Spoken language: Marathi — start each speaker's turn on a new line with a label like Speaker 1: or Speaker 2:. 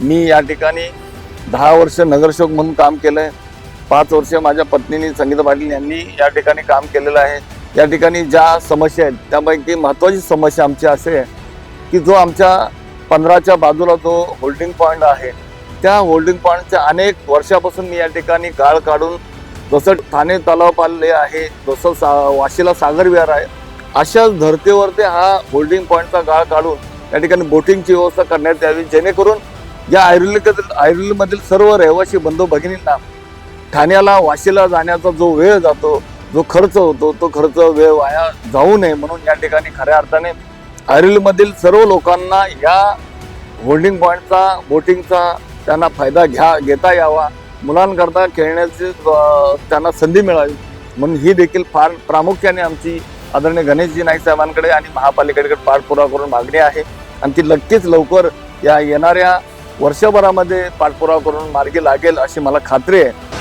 Speaker 1: मी या ठिकाणी दहा वर्ष नगरसेवक म्हणून काम केलं आहे पाच वर्ष माझ्या पत्नीने संगीता पाटील यांनी या ठिकाणी काम केलेलं आहे. या ठिकाणी ज्या समस्या आहेत त्यापैकी महत्त्वाची समस्या आमची अशी आहे की जो आमच्या पंधराच्या बाजूला जो होल्डिंग पॉईंट आहे त्या होल्डिंग पॉईंटच्या अनेक वर्षापासून मी या ठिकाणी गाळ काढून जसं ठाणे तलाव पालले आहे जसं सा वाशीला सागर विहार आहे अशाच धर्तीवरती हा होल्डिंग पॉईंटचा गाळ काढून या ठिकाणी बोटिंगची व्यवस्था करण्यात यावी जेणेकरून या आयुर्वेदिक आयुर्वेदमधील सर्व रहिवासी बंधू भगिनींना ठाण्याला वाशीला जाण्याचा जो वेळ जातो जो खर्च होतो तो खर्च वेळ वाया जाऊ नये म्हणून या ठिकाणी खऱ्या अर्थाने आयुर्वेदमधील सर्व लोकांना या होल्डिंग पॉईंटचा बोटिंगचा त्यांना फायदा घ्या घेता यावा. मुलांकरता खेळण्याची त्यांना संधी मिळावी. म्हणून ही देखील फार प्रामुख्याने आमची आदरणीय गणेशजी नाईक साहेबांकडे आणि महापालिकेकडे पाठपुरावा करून मागणी आहे. आणि ती नक्कीच लवकर या येणाऱ्या वर्षभरामध्ये पाठपुरावा करून मार्गी लागेल अशी मला खात्री आहे.